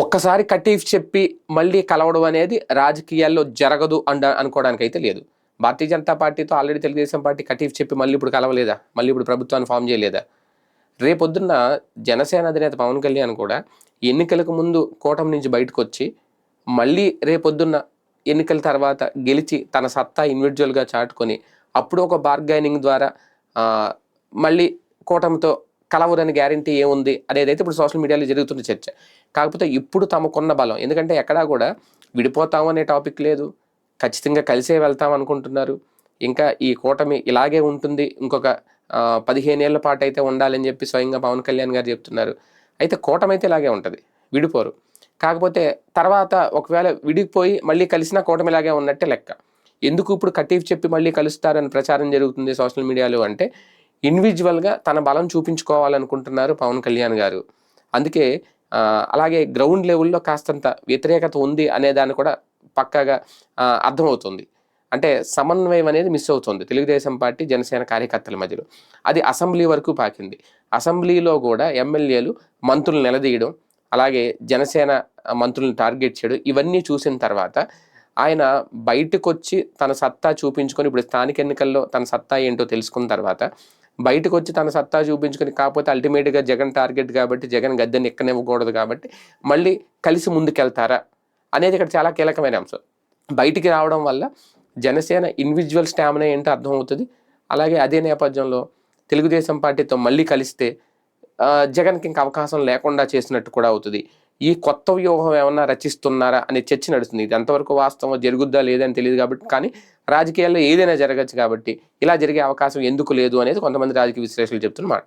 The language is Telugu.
ఒక్కసారి కటీఫ్ చెప్పి మళ్ళీ కలవడం అనేది రాజకీయాల్లో జరగదు అండ అనుకోవడానికి అయితే లేదు. భారతీయ జనతా పార్టీతో ఆల్రెడీ తెలుగుదేశం పార్టీ కటీఫ్ చెప్పి మళ్ళీ ఇప్పుడు కలవలేదా? మళ్ళీ ఇప్పుడు ప్రభుత్వాన్ని ఫామ్ చేయలేదా? రేపొద్దున్న జనసేన అధినేత పవన్ కళ్యాణ్ కూడా ఎన్నికలకు ముందు కూటమి నుంచి బయటకు వచ్చి మళ్ళీ రేపొద్దున్న ఎన్నికల తర్వాత గెలిచి తన సత్తా ఇండివిజువల్గా చాటుకొని అప్పుడు ఒక బార్గైనింగ్ ద్వారా మళ్ళీ కూటమితో కలవరని గ్యారంటీ ఏముంది అదేదైతే ఇప్పుడు సోషల్ మీడియాలో జరుగుతున్న చర్చ. కాకపోతే ఇప్పుడు తమకున్న బలం. ఎందుకంటే ఎక్కడా కూడా విడిపోతాం అనే టాపిక్ లేదు. ఖచ్చితంగా కలిసే వెళ్తాం అనుకుంటున్నారు. ఇంకా ఈ కూటమి ఇలాగే ఉంటుంది. ఇంకొక పదిహేనేళ్ళ పాటు అయితే ఉండాలని చెప్పి స్వయంగా పవన్ కళ్యాణ్ గారు చెప్తున్నారు. అయితే కూటమి అయితే ఇలాగే ఉంటుంది. విడిపోరు. కాకపోతే తర్వాత ఒకవేళ విడిపోయి మళ్ళీ కలిసినా కూటమి ఇలాగే ఉన్నట్టే లెక్క. ఎందుకు ఇప్పుడు కటీఫ్ చెప్పి మళ్ళీ కలుస్తారని ప్రచారం జరుగుతుంది సోషల్ మీడియాలో అంటే ఇండివిజువల్గా తన బలం చూపించుకోవాలనుకుంటున్నారు పవన్ కళ్యాణ్ గారు. అందుకే అలాగే గ్రౌండ్ లెవెల్లో కాస్తంత వ్యతిరేకత ఉంది అనే దాన్ని కూడా పక్కాగా అర్థమవుతుంది. అంటే సమన్వయం అనేది మిస్ అవుతుంది తెలుగుదేశం పార్టీ జనసేన కార్యకర్తల మధ్యలో. అది అసెంబ్లీ వరకు పాకింది. అసెంబ్లీలో కూడా ఎమ్మెల్యేలు మంత్రులు నిలదీయడం అలాగే జనసేన మంత్రులను టార్గెట్ చేయడం ఇవన్నీ చూసిన తర్వాత ఆయన బయటకు వచ్చి తన సత్తా చూపించుకొని ఇప్పుడు స్థానిక ఎన్నికల్లో తన సత్తా ఏంటో తెలుసుకున్న తర్వాత బయటకు వచ్చి తన సత్తా చూపించుకొని కాకపోతే అల్టిమేట్గా జగన్ టార్గెట్ కాబట్టి జగన్ గద్దెని ఎక్కనివ్వకూడదు కాబట్టి మళ్ళీ కలిసి ముందుకెళ్తారా అనేది ఇక్కడ చాలా కీలకమైన అంశం. బయటికి రావడం వల్ల జనసేన ఇండివిజువల్ స్టామినా ఏంటో అర్థమవుతుంది. అలాగే అదే నేపథ్యంలో తెలుగుదేశం పార్టీతో మళ్ళీ కలిస్తే జగన్కి ఇంకా అవకాశం లేకుండా చేసినట్టు కూడా అవుతుంది. ఈ కొత్త వ్యూహం ఏమన్నా రచిస్తున్నారా అనే చర్చ నడుస్తుంది. ఇది ఎంతవరకు వాస్తవం జరుగుద్దా లేదని తెలియదు కాబట్టి కానీ రాజకీయాల్లో ఏదైనా జరగచ్చు కాబట్టి ఇలా జరిగే అవకాశం ఎందుకు లేదు అనేది కొంతమంది రాజకీయ విశ్లేషకులు చెప్తున్నమాట